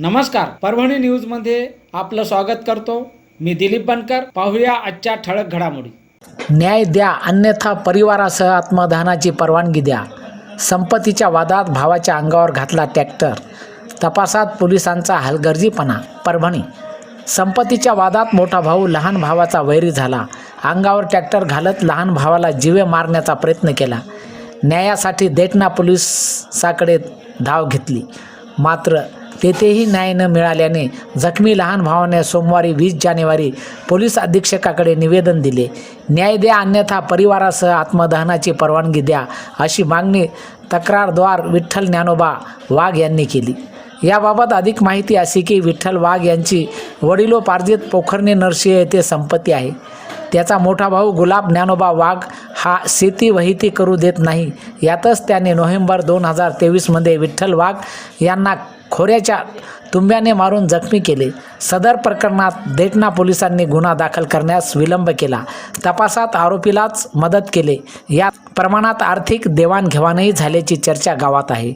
नमस्कार परभणी न्यूजमध्ये आपलं स्वागत करतो. मी दिलीप बनकर पाहूया आजच्या ठळक घडामोडी. न्याय द्या अन्यथा परिवारासह आत्मदहनाची परवानगी द्या. संपत्तीच्या वादात भावाच्या अंगावर घातला ट्रॅक्टर. तपासात पोलिसांचा हलगर्जीपणा परभणी. संपत्तीच्या वादात मोठा भाऊ लहान भावाचा वैरी झाला. अंगावर ट्रॅक्टर घालत लहान भावाला जीवे मारण्याचा प्रयत्न केला. न्यायासाठी देटना पोलिसाकडे धाव घेतली. मात्र तेथेही न्याय न मिळाल्याने जखमी लहान भावाने सोमवारी वीस जानेवारी पोलीस अधीक्षकाकडे निवेदन दिले. न्याय द्या अन्यथा परिवारासह आत्मदहनाची परवानगी द्या अशी मागणी तक्रारद्वार विठ्ठल ज्ञानोबा वाघ यांनी केली. याबाबत अधिक माहिती अशी की विठ्ठल वाघ यांची वडिलोपार्जित पोखरणे नरसिंह येथे संपत्ती आहे. त्याचा मोठा भाऊ गुलाब ज्ञानोबा वाघ हा शेती वहिती करू देत नाही. यातच त्याने नोव्हेंबर दोन हजार तेवीसमध्ये विठ्ठल वाघ यांना खोऱ्याच्या तुंब्याने मारून जखमी केले. सदर प्रकरणात देटना पोलिसांनी गुन्हा दाखल करण्यास विलंब केला. तपासात आरोपीलाच मदत केले. या प्रमाणात आर्थिक देवाणघेवाणही झाल्याची चर्चा गावात आहे.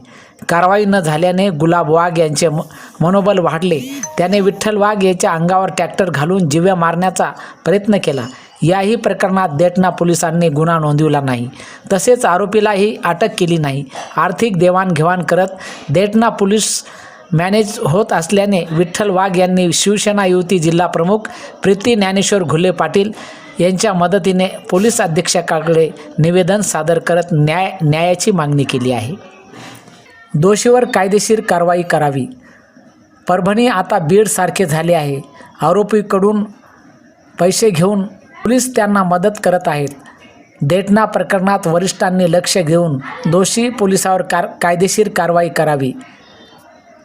कारवाई न झाल्याने गुलाब वाघ यांचे म मनोबल वाढले. त्याने विठ्ठल वाघ याच्या अंगावर ट्रॅक्टर घालून जिव्या मारण्याचा प्रयत्न केला. याही प्रकरणात देटना पोलिसांनी गुन्हा नोंदविला नाही. तसेच आरोपीलाही अटक केली नाही. आर्थिक देवाणघेवाण करत देटना पोलीस मॅनेज होत असल्याने विठ्ठल वाघ यांनी शिवसेना युवती जिल्हा प्रमुख प्रीती ज्ञानेश्वर घुले पाटील यांच्या मदतीने पोलीस अधीक्षकाकडे निवेदन सादर करत न्याय न्यायाची मागणी केली आहे. दोषीवर कायदेशीर कारवाई करावी. परभणी आता बीडसारखे झाले आहे. आरोपीकडून पैसे घेऊन पोलीस त्यांना मदत करत आहेत. देटना प्रकरणात वरिष्ठांनी लक्ष घेऊन दोषी पोलिसावर कार कायदेशीर कारवाई करावी.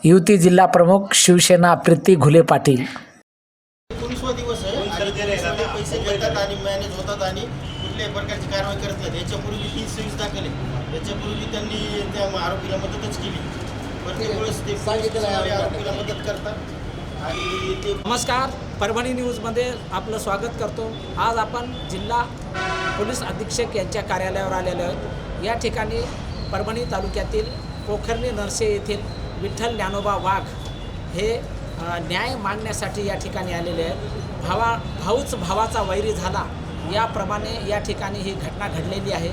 युती जिल्हा प्रमुख शिवसेना प्रीती घुले पाटील. एकोणीसवा दिवस आहे आणि सगळे पैसे घेतात आणि मॅनेज होतात आणि कुठल्याही प्रकारची कारवाई करत नाहीत. याच्यापूर्वी तीन सव्वीस दाखल आहे. याच्यापूर्वी त्यांनी त्या आरोपीला मदतच केली. प्रत्येक वेळेस ते पोलिसवाले आरोपीला मदत करतात. आणि ते नमस्कार. परभणी न्यूजमध्ये आपलं स्वागत करतो. आज आपण जिल्हा पोलीस अधीक्षक यांच्या कार्यालयावर आलेलो आहोत. या ठिकाणी परभणी तालुक्यातील पोखर्णी नरसे येथील विठ्ठल ज्ञानोबा वाघ हे न्याय मागण्यासाठी या ठिकाणी आलेले आहेत. भावा भाऊच भावाचा वैरी झाला. याप्रमाणे या ठिकाणी ही घटना घडलेली आहे.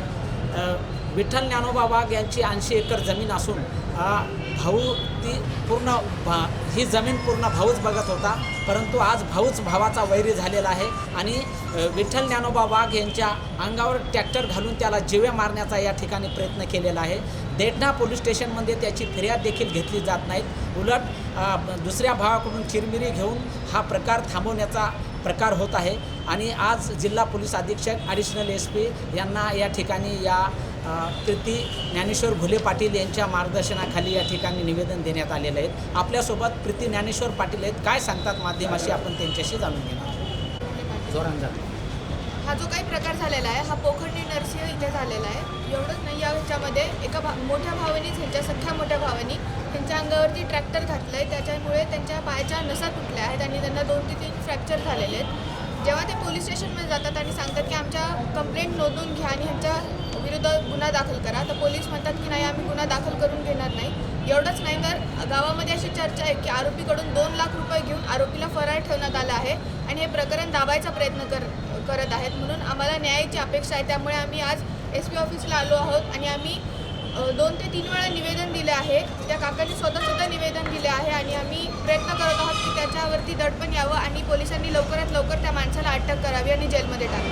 विठ्ठल ज्ञानोबा वाघ यांची ऐंशी एकर जमीन असून भाऊ ती पूर्ण भा ही जमीन पूर्ण भाऊच बघत होता परंतु आज भाऊच भावाचा वैरी झालेला आहे आणि विठ्ठल ज्ञानोबा वाघ यांच्या अंगावर ट्रॅक्टर घालून त्याला जिवे मारण्याचा या ठिकाणी प्रयत्न केलेला आहे. देठणा पोलीस स्टेशनमध्ये त्याची फिर्याद देखील घेतली जात नाहीत. उलट दुसऱ्या भावाकडून चिरमिरी घेऊन हा प्रकार थांबवण्याचा प्रकार होत आहे. आणि आज जिल्हा पोलीस अधीक्षक ॲडिशनल एस पी यांना या ठिकाणी या अ, प्रीती ज्ञानेश्वर घुले पाटील यांच्या मार्गदर्शनाखाली या ठिकाणी निवेदन देण्यात आलेलं आहे. आपल्यासोबत प्रीती ज्ञानेश्वर पाटील आहेत. काय सांगतात माध्यमाशी आपण त्यांच्याशी जाणून घेणार जोरान जातो हा जो काही प्रकार झालेला आहे हा पोखंडी नरसिंह इथे झालेला आहे. एवढंच नाही या ह्याच्यामध्ये एका भा मोठ्या भावानीच ह्यांच्या सख्या मोठ्या भावानी त्यांच्या अंगावरती ट्रॅक्टर घातलं आहे त्याच्यामुळे त्यांच्या पायाच्या नसा तुटल्या आहेत आणि त्यांना दोन ते तीन फ्रॅक्चर झालेले आहेत. जेव्हा ते पोलीस स्टेशनमध्ये जातात आणि सांगतात की आमच्या कंप्लेंट नोंदवून घ्या आणि ह्यांच्या विरुद्ध गुन्हा दाखल करा तर पोलीस म्हणतात की नाही आम्ही गुन्हा दाखल करून घेणार नाही. एवढंच नाही तर गावामध्ये अशी चर्चा आहे की आरोपीकडून दोन लाख रुपये घेऊन आरोपीला फरार ठेवण्यात आलं आहे आणि हे प्रकरण दाबायचा प्रयत्न कर करत आहेत. म्हणून आम्हाला न्यायाची अपेक्षा आहे. त्यामुळे आम्ही आज एस पी ऑफिसला आलो आहोत आणि आम्ही दोन ते तीन वेळा निवेदन दिले आहे. त्या काकांनी स्वतः सुद्धा निवेदन दिले आहे आणि आम्ही प्रयत्न करत आहोत की त्याच्यावरती दडपण यावं आणि पोलिसांनी लवकरात लवकर त्या माणसाला अटक करावी आणि जेलमध्ये टाकावी.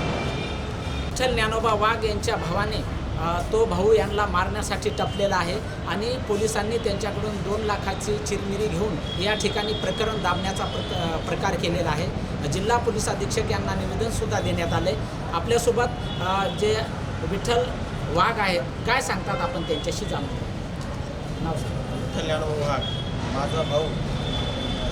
विठ्ठल ज्ञानोबा वाघ यांच्या भावाने तो भाऊ यांना मारण्यासाठी टपलेला आहे आणि पोलिसांनी त्यांच्याकडून दोन लाखाची चिरमिरी घेऊन या ठिकाणी प्रकरण दाबण्याचा प्रक प्रकार केलेला आहे. जिल्हा पोलीस अधीक्षक यांना निवेदनसुद्धा देण्यात आले. आपल्यासोबत जे विठ्ठल वाघ आहेत काय सांगतात आपण त्यांच्याशी जाणून नाव सांगा. कल्याण वाघ. माझा भाऊ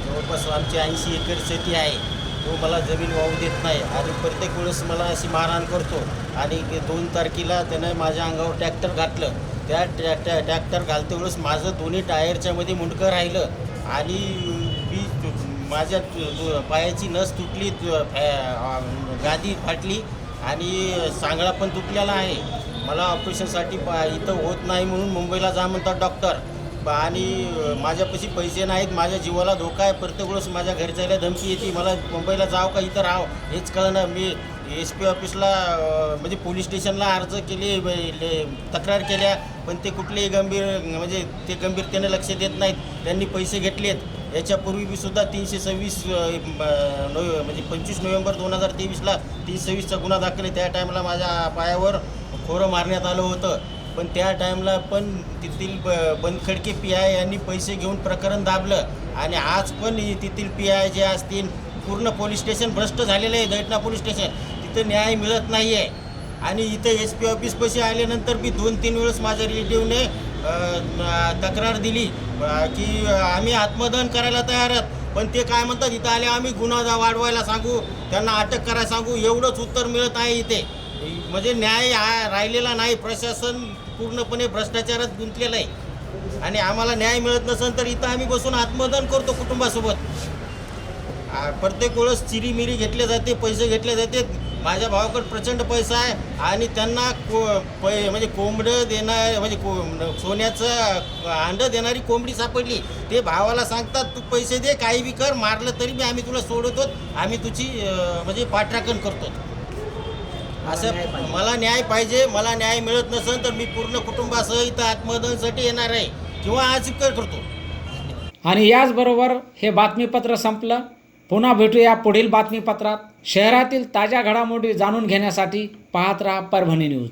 जवळपास आमची ऐंशी एकर शेती आहे. तो मला जमीन वाहू देत नाही. आणि प्रत्येक वेळेस मला अशी मारहाण करतो. आणि दोन तारखेला त्यानं माझ्या अंगावर ट्रॅक्टर घातलं. त्या ट्रॅ ट्रॅ ट्रॅक्टर घालते वेळेस माझं दोन्ही टायरच्यामध्ये मुंडकं राहिलं. आणि मी माझ्या पायाची नस तुटली फॅ- गादी फाटली. आणि सांगळा पण तुटलेला आहे. मला ऑपरेशनसाठी इथं होत नाही म्हणून मुंबईला जा म्हणतात डॉक्टर. आणि माझ्यापाशी पैसे नाहीत माझ्या जीवाला धोका आहे प्रत्येक वेळेस माझ्या घरी जायला धमकी येते मला मुंबईला जाव का इथं राहाव हेच कळणं. मी एस पी ऑफिसला म्हणजे पोलीस स्टेशनला अर्ज केले ले- तक्रार केल्या पण ते कुठलेही गंभीर म्हणजे ते गंभीरतेने लक्ष देत नाहीत. त्यांनी पैसे घेतलेत. याच्यापूर्वी बी सुद्धा तीनशे सव्वीस अ, नोव्हे म्हणजे पंचवीस नोव्हेंबर दोन हजार तेवीसला तीनशे सव्वीसचा गुन्हा दाखल आहे. त्या टायमाला माझ्या पायावर खोरं मारण्यात आलं होतं. पण त्या टाईमला पण तेथील ब बनखडके पी आय यांनी पैसे घेऊन प्रकरण दाबलं. आणि आज पण तेथील पी आय जे असतील पूर्ण पोलीस स्टेशन भ्रष्ट झालेलं आहे दैठणा पोलीस स्टेशन. तिथं न्याय मिळत नाही आहे आणि इथं एस पी ऑफिस पैसे आल्यानंतर मी दोन तीन वेळेस माझ्या रिलेटिव्हने तक्रार दिली की आम्ही आत्मदहन करायला तयार आहात. पण ते काय म्हणतात इथं आले आम्ही गुन्हा वाढवायला सांगू त्यांना अटक करायला सांगू एवढंच उत्तर मिळत आहे इथे. म्हणजे न्याय हा राहिलेला नाही प्रशासन पूर्णपणे भ्रष्टाचारात गुंतलेलं आहे. आणि आम्हाला न्याय मिळत नसेल तर इथं आम्ही बसून आत्मदान करतो कुटुंबासोबत. प्रत्येक वेळेस चिरीमिरी घेतले जाते पैसे घेतले जाते. माझ्या भावाकडे प्रचंड पैसा आहे आणि त्यांना को पै म्हणजे कोंबडं देणार म्हणजे को सोन्याचं अंडं देणारी कोंबडी सापडली. ते भावाला सांगतात तू पैसे दे काही बी कर मारलं तरी बी आम्ही तुला सोडवतो आम्ही तुझी म्हणजे पाठराखण करतो असं मला न्याय पाहिजे मला न्याय मिळत नसेल तर मी पूर्ण कुटुंबासह इथं आत्मदहनसाठी येणार आहे किंवा आज करतो. आणि याचबरोबर हे बातमीपत्र संपलं. पुन्हा भेटूया पुढील बातमीपत्रात. शहरातील ताज्या घडामोडी जाणून घेण्यासाठी पाहत राहा परभणी न्यूज.